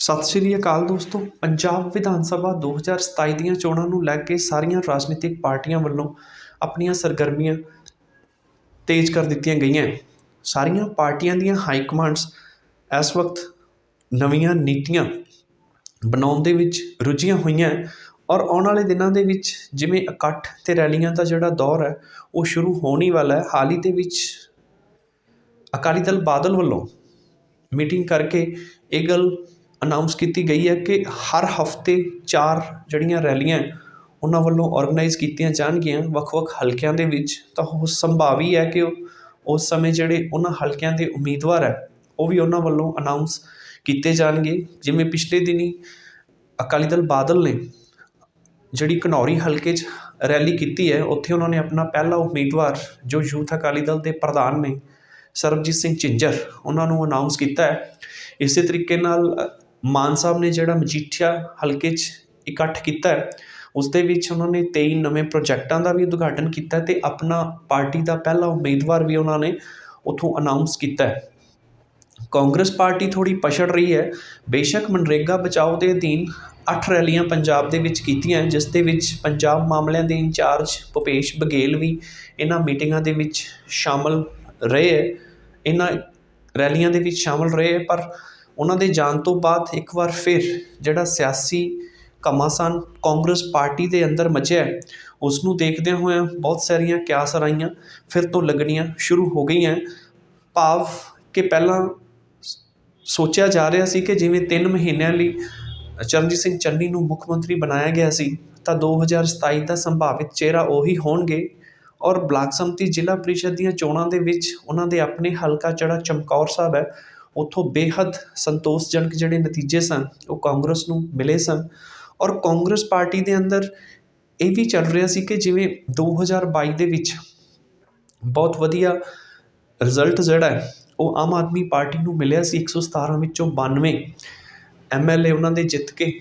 ਸਤਿ ਸ਼੍ਰੀ ਅਕਾਲ ਦੋਸਤੋ। ਪੰਜਾਬ ਵਿਧਾਨ ਸਭਾ 2027 ਦੀਆਂ ਚੋਣਾਂ ਨੂੰ ਲੈ ਕੇ ਸਾਰੀਆਂ ਰਾਜਨੀਤਿਕ ਪਾਰਟੀਆਂ ਵੱਲੋਂ ਆਪਣੀਆਂ ਸਰਗਰਮੀਆਂ ਤੇਜ਼ ਕਰ ਦਿੱਤੀਆਂ ਗਈਆਂ। ਸਾਰੀਆਂ ਪਾਰਟੀਆਂ ਦੀਆਂ ਹਾਈ ਕਮਾਂਡਸ ਇਸ ਵਕਤ ਨਵੀਆਂ ਨੀਤੀਆਂ ਬਣਾਉਣ ਦੇ ਵਿੱਚ ਰੁੱਝੀਆਂ ਹੋਈਆਂ ਹੈ ਔਰ ਆਉਣ ਵਾਲੇ ਦਿਨਾਂ ਦੇ ਵਿੱਚ ਜਿਵੇਂ ਇਕੱਠ ਤੇ ਰੈਲੀਆਂ ਦਾ ਜਿਹੜਾ ਦੌਰ ਹੈ, ਉਹ ਸ਼ੁਰੂ ਹੋਣ ਹੀ ਵਾਲਾ ਹੈ। ਹਾਲ ਹੀ ਦੇ ਵਿੱਚ ਅਕਾਲੀ ਦਲ ਬਾਦਲ ਵੱਲੋਂ ਮੀਟਿੰਗ ਕਰਕੇ ਇਹ ਗੱਲ ਅਨਾਊਂਸ ਕੀਤੀ ਗਈ ਹੈ ਕਿ ਹਰ ਹਫ਼ਤੇ ਚਾਰ ਜਿਹੜੀਆਂ ਰੈਲੀਆਂ ਉਹਨਾਂ ਵੱਲੋਂ ਔਰਗਨਾਈਜ਼ ਕੀਤੀਆਂ ਜਾਣਗੀਆਂ। ਵੱਖ-ਵੱਖ ਹਲਕਿਆਂ ਦੇ ਵਿੱਚ ਤਾਂ ਉਹ ਸੰਭਾਵੀ ਹੈ ਕਿ ਉਹ- ਉਸ ਸਮੇਂ ਜਿਹੜੇ ਉਹਨਾਂ ਹਲਕਿਆਂ ਦੇ ਉਮੀਦਵਾਰ ਹੈ, ਉਹ ਵੀ ਉਹਨਾਂ ਵੱਲੋਂ ਅਨਾਊਂਸ ਕੀਤੇ ਜਾਣਗੇ। ਜਿਵੇਂ ਪਿਛਲੇ ਦਿਨੀ ਅਕਾਲੀ ਦਲ ਬਾਦਲ ਨੇ ਜਿਹੜੀ ਘਨੌਰੀ ਹਲਕੇ 'ਚ ਰੈਲੀ ਕੀਤੀ ਹੈ, ਉੱਥੇ ਉਹਨਾਂ ਨੇ ਆਪਣਾ ਪਹਿਲਾ ਉਮੀਦਵਾਰ ਜੋ ਯੂਥ ਅਕਾਲੀ ਦਲ ਦੇ ਪ੍ਰਧਾਨ ਨੇ ਸਰਬਜੀਤ ਸਿੰਘ ਝਿੰਜਰ, ਉਹਨਾਂ ਨੂੰ ਅਨਾਉਂਸ ਕੀਤਾ ਹੈ। ਇਸੇ ਤਰੀਕੇ ਨਾਲ ਮਾਨ ਸਾਹਿਬ ਨੇ ਜਿਹੜਾ ਮਜੀਠੀਆ ਹਲਕੇ 'ਚ ਇਕੱਠ ਕੀਤਾ ਹੈ, ਉਸ ਦੇ ਵਿੱਚ ਉਹਨਾਂ ਨੇ ਤੇਈ ਨਵੇਂ ਪ੍ਰੋਜੈਕਟਾਂ ਦਾ ਵੀ ਉਦਘਾਟਨ ਕੀਤਾ ਅਤੇ ਆਪਣਾ ਪਾਰਟੀ ਦਾ ਪਹਿਲਾ ਉਮੀਦਵਾਰ ਵੀ ਉਹਨਾਂ ਨੇ ਉੱਥੋਂ ਅਨਾਊਂਸ ਕੀਤਾ ਕਾਂਗਰਸ ਪਾਰਟੀ ਥੋੜ੍ਹੀ ਪਛੜ ਰਹੀ ਹੈ। ਬੇਸ਼ੱਕ ਮਨਰੇਗਾ ਬਚਾਓ ਦੇ ਅਧੀਨ ਅੱਠ ਰੈਲੀਆਂ ਪੰਜਾਬ ਦੇ ਵਿੱਚ ਕੀਤੀਆਂ ਜਿਸ ਦੇ ਵਿੱਚ ਪੰਜਾਬ ਮਾਮਲਿਆਂ ਦੇ ਇੰਚਾਰਜ ਭੁਪੇਸ਼ ਬਘੇਲ ਵੀ ਇਹਨਾਂ ਮੀਟਿੰਗਾਂ ਦੇ ਵਿੱਚ ਸ਼ਾਮਲ ਰਹੇ ਹੈ। ਇਹਨਾਂ ਰੈਲੀਆਂ ਦੇ ਵਿੱਚ ਸ਼ਾਮਲ ਰਹੇ ਹੈ, ਪਰ ਉਹਨਾਂ ਦੇ ਜਾਣ ਤੋਂ ਬਾਅਦ ਇੱਕ ਵਾਰ ਫਿਰ ਜਿਹੜਾ ਸਿਆਸੀ ਘਮਾਸਾਨ ਕਾਂਗਰਸ ਪਾਰਟੀ ਦੇ ਅੰਦਰ ਮਚਿਆ ਹੈ, ਉਸ ਨੂੰ ਦੇਖਦਿਆਂ ਹੋਇਆਂ ਬਹੁਤ ਸਾਰੀਆਂ ਕਿਆਸਰਾਈਆਂ ਫਿਰ ਤੋਂ ਲੱਗਣੀਆਂ ਸ਼ੁਰੂ ਹੋ ਗਈਆਂ। ਭਾਵ ਕਿ ਪਹਿਲਾਂ ਸੋਚਿਆ ਜਾ ਰਿਹਾ ਸੀ ਕਿ ਜਿਵੇਂ 3 ਮਹੀਨਿਆਂ ਲਈ ਚਰਨਜੀਤ ਸਿੰਘ ਚੰਨੀ ਨੂੰ ਮੁੱਖ ਮੰਤਰੀ ਬਣਾਇਆ ਗਿਆ ਸੀ ਤਾਂ 2027 ਦਾ ਸੰਭਾਵਿਤ ਚਿਹਰਾ ਉਹੀ ਹੋਣਗੇ ਔਰ ਬਲਾਕ ਸੰਮਤੀ ਜ਼ਿਲ੍ਹਾ ਪ੍ਰੀਸ਼ਦ ਦੀਆਂ ਚੋਣਾਂ ਦੇ ਵਿੱਚ ਉਹਨਾਂ ਦੇ ਆਪਣੇ ਹਲਕਾ ਜਿਹੜਾ ਚਮਕੌਰ ਸਾਹਿਬ ਹੈ। ਉੱਥੋਂ ਬੇਹੱਦ ਸੰਤੋਸ਼ਜਨਕ ਜਿਹੜੇ ਨਤੀਜੇ ਸਨ, ਉਹ ਕਾਂਗਰਸ ਨੂੰ ਮਿਲੇ ਸਨ ਔਰ ਕਾਂਗਰਸ ਪਾਰਟੀ ਦੇ ਅੰਦਰ ਇਹ ਵੀ ਚੱਲ ਰਿਹਾ ਸੀ ਕਿ ਜਿਵੇਂ 2022 ਦੇ ਵਿੱਚ ਬਹੁਤ ਵਧੀਆ ਰਿਜ਼ਲਟ ਜਿਹੜਾ ਹੈ, ਉਹ ਆਮ ਆਦਮੀ ਪਾਰਟੀ ਨੂੰ ਮਿਲਿਆ ਸੀ 117 ਵਿੱਚੋਂ 92 ਐਮਐਲਏ ਉਹਨਾਂ ਦੇ ਜਿੱਤ ਕੇ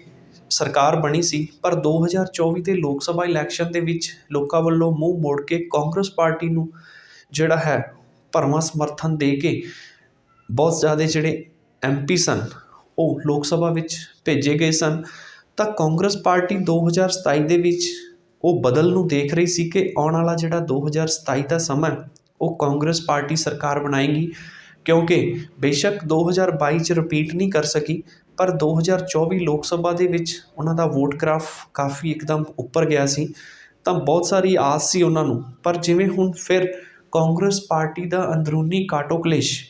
ਸਰਕਾਰ ਬਣੀ ਸੀ, ਪਰ 2024 ਦੇ ਲੋਕ ਸਭਾ ਇਲੈਕਸ਼ਨ ਦੇ ਵਿੱਚ ਲੋਕਾਂ ਵੱਲੋਂ ਮੂੰਹ ਮੋੜ ਕੇ ਕਾਂਗਰਸ ਪਾਰਟੀ ਨੂੰ ਜਿਹੜਾ ਹੈ ਭਰਵਾਂ ਸਮਰਥਨ ਦੇ ਕੇ ਬਹੁਤ ਜ਼ਿਆਦਾ ਜਿਹੜੇ ਐਮਪੀ ਸਨ, ਉਹ ਲੋਕ ਸਭਾ ਵਿੱਚ ਭੇਜੇ ਗਏ ਸਨ। ਤਾਂ ਕਾਂਗਰਸ ਪਾਰਟੀ 2027 ਦੇ ਵਿੱਚ ਉਹ ਬਦਲ ਨੂੰ ਦੇਖ ਰਹੀ ਸੀ ਕਿ ਆਉਣ ਵਾਲਾ ਜਿਹੜਾ 2027 ਦਾ ਸਮਾਂ ਉਹ ਕਾਂਗਰਸ ਪਾਰਟੀ ਸਰਕਾਰ ਬਣਾਏਗੀ। ਕਿਉਂਕਿ ਬੇਸ਼ੱਕ 2022 ਚ ਰਿਪੀਟ ਨਹੀਂ ਕਰ ਸਕੀ, ਪਰ 2024 ਲੋਕ ਸਭਾ ਦੇ ਵਿੱਚ ਉਹਨਾਂ ਦਾ ਵੋਟ ਗ੍ਰਾਫ ਕਾਫੀ ਇੱਕਦਮ ਉੱਪਰ ਗਿਆ ਸੀ। ਤਾਂ ਬਹੁਤ ਸਾਰੀ ਆਸ ਸੀ ਉਹਨਾਂ ਨੂੰ। ਪਰ ਜਿਵੇਂ ਹੁਣ ਫਿਰ ਕਾਂਗਰਸ ਪਾਰਟੀ ਦਾ ਅੰਦਰੂਨੀ ਕਾਟੋ ਕਲੇਸ਼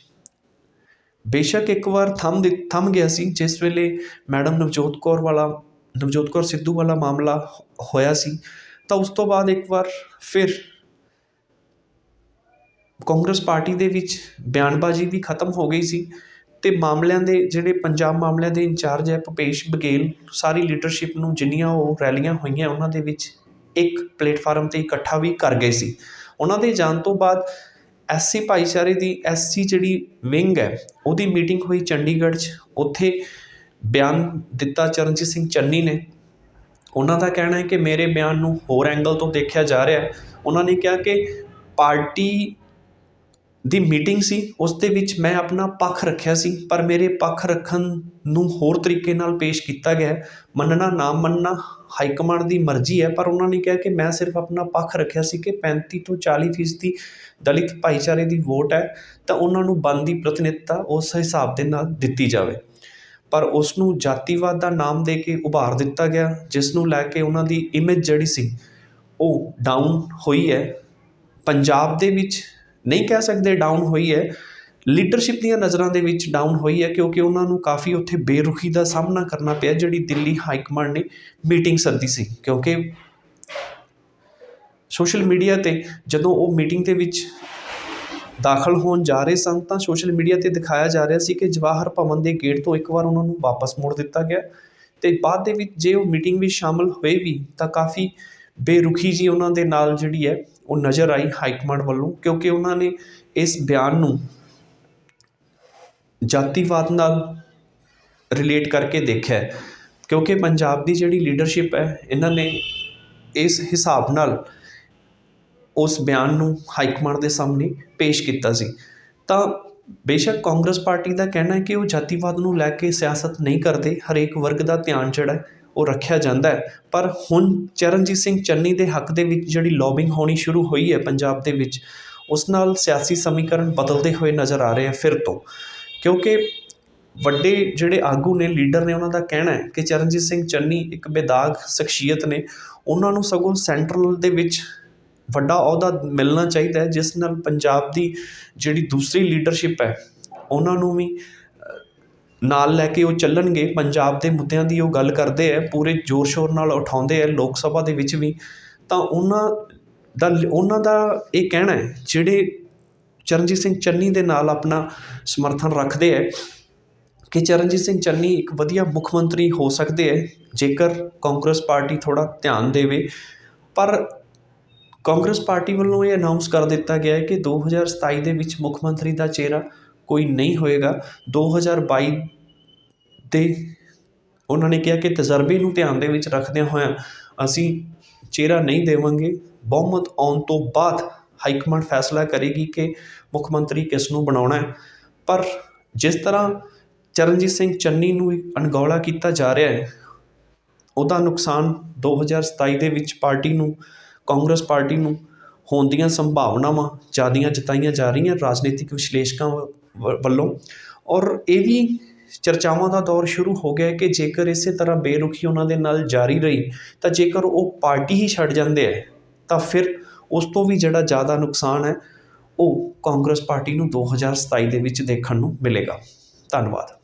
ਬੇਸ਼ੱਕ ਇੱਕ ਵਾਰ ਥੰਮ ਦਿ- ਥੰਮ ਗਿਆ ਸੀ, ਜਿਸ ਵੇਲੇ ਮੈਡਮ ਨਵਜੋਤ ਕੌਰ ਵਾਲਾ, ਨਵਜੋਤ ਕੌਰ ਸਿੱਧੂ ਵਾਲਾ ਮਾਮਲਾ ਹੋਇਆ ਸੀ, ਤਾਂ ਉਸ ਤੋਂ ਬਾਅਦ ਇੱਕ ਵਾਰ ਫਿਰ ਕਾਂਗਰਸ ਪਾਰਟੀ ਦੇ ਵਿੱਚ ਬਿਆਨਬਾਜ਼ੀ ਵੀ ਖਤਮ ਹੋ ਗਈ ਸੀ ਅਤੇ ਮਾਮਲਿਆਂ ਦੇ ਜਿਹੜੇ ਪੰਜਾਬ ਮਾਮਲਿਆਂ ਦੇ ਇੰਚਾਰਜ ਹੈ ਭੁਪੇਸ਼ ਬਘੇਲ ਸਾਰੀ ਲੀਡਰਸ਼ਿਪ ਨੂੰ ਜਿੰਨੀਆਂ ਉਹ ਰੈਲੀਆਂ ਹੋਈਆਂ, ਉਹਨਾਂ ਦੇ ਵਿੱਚ ਇੱਕ ਪਲੇਟਫਾਰਮ ਤੇ ਇਕੱਠਾ ਵੀ ਕਰ ਗਏ ਸੀ। ਉਹਨਾਂ ਦੇ ਜਾਣ ਤੋਂ ਬਾਅਦ ਐਸਸੀ ਭਾਈਚਾਰੇ ਦੀ ਐਸਸੀ ਜਿਹੜੀ ਵਿੰਗ ਹੈ, ਉਹਦੀ ਮੀਟਿੰਗ ਹੋਈ ਚੰਡੀਗੜ੍ਹ 'ਚ। ਉੱਥੇ ਬਿਆਨ ਦਿੱਤਾ ਚਰਨਜੀਤ ਸਿੰਘ ਚੰਨੀ ਨੇ। ਉਹਨਾਂ ਦਾ ਕਹਿਣਾ ਹੈ ਕਿ ਮੇਰੇ ਬਿਆਨ ਨੂੰ ਹੋਰ ਐਂਗਲ ਤੋਂ ਦੇਖਿਆ ਜਾ ਰਿਹਾ ਉਹਨਾਂ ਨੇ ਕਿਹਾ ਕਿ ਪਾਰਟੀ ਦੀ ਮੀਟਿੰਗ ਸੀ, ਉਸ ਦੇ ਵਿੱਚ ਮੈਂ ਆਪਣਾ ਪੱਖ ਰੱਖਿਆ ਸੀ, ਪਰ ਮੇਰੇ ਪੱਖ ਰੱਖਣ ਨੂੰ ਹੋਰ ਤਰੀਕੇ ਨਾਲ ਪੇਸ਼ ਕੀਤਾ ਗਿਆ ਮੰਨਣਾ ਨਾ ਮੰਨਣਾ ਹਾਈ ਕਮਾਂਡ ਦੀ ਮਰਜ਼ੀ ਹੈ, ਪਰ ਉਹਨਾਂ ਨੇ ਕਿਹਾ ਕਿ ਮੈਂ ਸਿਰਫ ਆਪਣਾ ਪੱਖ ਰੱਖਿਆ ਸੀ ਕਿ 35 ਤੋਂ 40 ਫੀਸਦੀ ਦਲਿਤ ਭਾਈਚਾਰੇ ਦੀ ਵੋਟ ਹੈ, ਤਾਂ ਉਹਨਾਂ ਨੂੰ ਬਣਦੀ ਪ੍ਰਤੀਨਿਧਤਾ ਉਸ ਹਿਸਾਬ ਦੇ ਨਾਲ ਦਿੱਤੀ ਜਾਵੇ। ਪਰ ਉਸ ਨੂੰ ਜਾਤੀਵਾਦ ਦਾ ਨਾਮ ਦੇ ਕੇ ਉਭਾਰ ਦਿੱਤਾ ਗਿਆ, ਜਿਸ ਨੂੰ ਲੈ ਕੇ ਉਹਨਾਂ ਦੀ ਇਮੇਜ ਜਿਹੜੀ ਸੀ, ਉਹ ਡਾਊਨ ਹੋਈ ਹੈ। ਪੰਜਾਬ ਦੇ ਵਿੱਚ ਨਹੀਂ ਕਹਿ ਸਕਦੇ ਡਾਊਨ ਹੋਈ ਹੈ। ਲੀਡਰਸ਼ਿਪ ਦੀਆਂ ਨਜ਼ਰਾਂ ਦੇ ਵਿੱਚ ਡਾਊਨ ਹੋਈ ਹੈ ਕਿਉਂਕਿ ਉਹਨਾਂ ਨੂੰ ਕਾਫੀ ਉੱਥੇ ਬੇਰੁਖੀ ਦਾ ਸਾਹਮਣਾ ਕਰਨਾ ਪਿਆ, ਜਿਹੜੀ ਦਿੱਲੀ ਹਾਈ ਕਮਾਂਡ ਨੇ ਮੀਟਿੰਗ ਸੱਦੀ ਸੀ। ਕਿਉਂਕਿ ਸੋਸ਼ਲ ਮੀਡੀਆ ਤੇ ਜਦੋਂ ਉਹ ਮੀਟਿੰਗ ਦੇ ਵਿੱਚ ਦਾਖਲ ਹੋਣ ਜਾ ਰਹੇ ਸਨ, ਤਾਂ ਸੋਸ਼ਲ ਮੀਡੀਆ ਤੇ ਦਿਖਾਇਆ ਜਾ ਰਿਹਾ ਸੀ ਕਿ ਜਵਾਹਰ ਭਵਨ ਦੇ ਗੇਟ ਤੋਂ ਇੱਕ ਵਾਰ ਉਹਨਾਂ ਨੂੰ ਵਾਪਸ ਮੋੜ ਦਿੱਤਾ ਗਿਆ ਤੇ ਬਾਅਦ ਦੇ ਵਿੱਚ ਜੇ ਉਹ ਮੀਟਿੰਗ ਵਿੱਚ ਸ਼ਾਮਲ ਹੋਏ ਵੀ, ਤਾਂ ਕਾਫੀ ਬੇਰੁਖੀ ਜੀ ਉਹਨਾਂ ਦੇ ਨਾਲ ਜਿਹੜੀ ਹੈ ਉਹ ਨਜ਼ਰ ਆਈ ਹਾਈ ਕਮਾਂਡ ਵੱਲੋਂ, ਕਿਉਂਕਿ ਉਹਨਾਂ ਨੇ ਇਸ ਬਿਆਨ ਨੂੰ ਜਾਤੀਵਾਦ ਨਾਲ ਰਿਲੇਟ ਕਰਕੇ ਦੇਖਿਆ ਕਿਉਂਕਿ ਪੰਜਾਬ ਦੀ ਜਿਹੜੀ ਲੀਡਰਸ਼ਿਪ ਹੈ, ਇਹਨਾਂ ਨੇ ਇਸ ਹਿਸਾਬ ਨਾਲ ਉਸ ਬਿਆਨ ਨੂੰ ਹਾਈ ਕਮਾਂਡ ਦੇ ਸਾਹਮਣੇ ਪੇਸ਼ ਕੀਤਾ ਸੀ। ਤਾਂ ਬੇਸ਼ੱਕ ਕਾਂਗਰਸ ਪਾਰਟੀ ਦਾ ਕਹਿਣਾ ਹੈ ਕਿ ਉਹ ਜਾਤੀਵਾਦ ਨੂੰ ਲੈ ਕੇ ਸਿਆਸਤ ਨਹੀਂ ਕਰਦੇ, ਹਰੇਕ ਵਰਗ ਦਾ ਧਿਆਨ ਜਿਹੜਾ ਉਹ ਰੱਖਿਆ ਜਾਂਦਾ ਪਰ ਹੁਣ ਚਰਨਜੀਤ ਸਿੰਘ ਚੰਨੀ ਦੇ ਹੱਕ ਦੇ ਵਿੱਚ ਜਿਹੜੀ ਲੌਬਿੰਗ ਹੋਣੀ ਸ਼ੁਰੂ ਹੋਈ ਹੈ ਪੰਜਾਬ ਦੇ ਵਿੱਚ, ਉਸ ਨਾਲ ਸਿਆਸੀ ਸਮੀਕਰਨ ਬਦਲਦੇ ਹੋਏ ਨਜ਼ਰ ਆ ਰਹੇ ਆ ਫਿਰ ਤੋਂ। ਕਿਉਂਕਿ ਵੱਡੇ ਜਿਹੜੇ ਆਗੂ ਨੇ, ਲੀਡਰ ਨੇ ਉਹਨਾਂ ਦਾ ਕਹਿਣਾ ਹੈ ਕਿ ਚਰਨਜੀਤ ਸਿੰਘ ਚੰਨੀ ਇੱਕ ਬੇਦਾਗ ਸ਼ਖਸੀਅਤ ਨੇ। ਉਹਨਾਂ ਨੂੰ ਸਗੋਂ ਸੈਂਟਰਲ ਦੇ ਵਿੱਚ ਵੱਡਾ ਅਹੁਦਾ ਮਿਲਣਾ ਚਾਹੀਦਾ ਹੈ, ਜਿਸ ਨਾਲ ਪੰਜਾਬ ਦੀ ਜਿਹੜੀ ਦੂਸਰੀ ਲੀਡਰਸ਼ਿਪ ਹੈ, ਉਹਨਾਂ ਨੂੰ ਵੀ ਨਾਲ ਲੈ ਕੇ ਉਹ ਚੱਲਣਗੇ। ਪੰਜਾਬ ਦੇ ਮੁੱਦਿਆਂ ਦੀ ਉਹ ਗੱਲ ਕਰਦੇ ਹੈ ਪੂਰੇ ਜ਼ੋਰ ਸ਼ੋਰ ਨਾਲ ਉਠਾਉਂਦੇ ਹੈ ਲੋਕ ਸਭਾ ਦੇ ਵਿੱਚ ਵੀ। ਤਾਂ ਉਹਨਾਂ ਦਾ ਉਹਨਾਂ ਦਾ ਇਹ ਕਹਿਣਾ ਹੈ, ਜਿਹੜੇ ਚਰਨਜੀਤ ਸਿੰਘ ਚੰਨੀ ਦੇ ਨਾਲ ਆਪਣਾ ਸਮਰਥਨ ਰੱਖਦੇ ਹੈ ਕਿ ਚਰਨਜੀਤ ਸਿੰਘ ਚੰਨੀ ਇੱਕ ਵਧੀਆ ਮੁੱਖ ਮੰਤਰੀ ਹੋ ਸਕਦੇ ਹੈ ਜੇਕਰ ਕਾਂਗਰਸ ਪਾਰਟੀ ਥੋੜਾ ਧਿਆਨ ਦੇਵੇ। ਪਰ ਕਾਂਗਰਸ ਪਾਰਟੀ ਵੱਲੋਂ ਇਹ ਅਨਾਉਂਸ ਕਰ ਦਿੱਤਾ ਗਿਆ ਹੈ ਕਿ 2027 ਦੇ ਵਿੱਚ ਮੁੱਖ ਮੰਤਰੀ ਦਾ ਚਿਹਰਾ ਕੋਈ ਨਹੀਂ ਹੋਏਗਾ। 2022 ਦੇ ਉਹਨਾਂ ਨੇ ਕਿਹਾ ਕਿ ਤਜਰਬੇ ਨੂੰ ਧਿਆਨ ਦੇ ਵਿੱਚ ਰੱਖਦਿਆਂ ਹੋਇਆਂ ਅਸੀਂ ਚਿਹਰਾ ਨਹੀਂ ਦੇਵਾਂਗੇ। ਬਹੁਮਤ ਆਉਣ ਤੋਂ ਬਾਅਦ ਹਾਈਕਮਾਂਡ ਫੈਸਲਾ ਕਰੇਗੀ ਕਿ ਮੁੱਖ ਮੰਤਰੀ ਕਿਸ ਨੂੰ ਬਣਾਉਣਾ ਪਰ ਜਿਸ ਤਰ੍ਹਾਂ ਚਰਨਜੀਤ ਸਿੰਘ ਚੰਨੀ ਨੂੰ ਅਣਗੌਲਾ ਕੀਤਾ ਜਾ ਰਿਹਾ ਹੈ, ਉਹਦਾ ਨੁਕਸਾਨ 2027 ਦੇ ਵਿੱਚ ਪਾਰਟੀ ਨੂੰ, ਕਾਂਗਰਸ ਪਾਰਟੀ ਨੂੰ ਹੋਣ ਦੀਆਂ ਸੰਭਾਵਨਾਵਾਂ ਜ਼ਿਆਦੀਆਂ ਜਤਾਈਆਂ ਜਾ ਰਹੀਆਂ। ਰਾਜਨੀਤਿਕ ਵਿਸ਼ਲੇਸ਼ਕਾਂ ਵ- ਵੱਲੋਂ। ਔਰ ਇਹ ਵੀ ਚਰਚਾਵਾਂ ਦਾ ਦੌਰ ਸ਼ੁਰੂ ਹੋ ਗਿਆ ਕਿ ਜੇਕਰ ਇਸੇ ਤਰ੍ਹਾਂ ਬੇਰੁਖੀ ਉਹਨਾਂ ਦੇ ਨਾਲ ਜਾਰੀ ਰਹੀ, ਤਾਂ ਜੇਕਰ ਉਹ ਪਾਰਟੀ ਹੀ ਛੱਡ ਜਾਂਦੇ ਹੈ ਤਾਂ ਫਿਰ ਉਸ ਤੋਂ ਵੀ ਜਿਹੜਾ ਜ਼ਿਆਦਾ ਨੁਕਸਾਨ ਹੈ, ਉਹ ਕਾਂਗਰਸ ਪਾਰਟੀ ਨੂੰ 2027 ਦੇ ਵਿੱਚ ਦੇਖਣ ਨੂੰ ਮਿਲੇਗਾ। ਧੰਨਵਾਦ।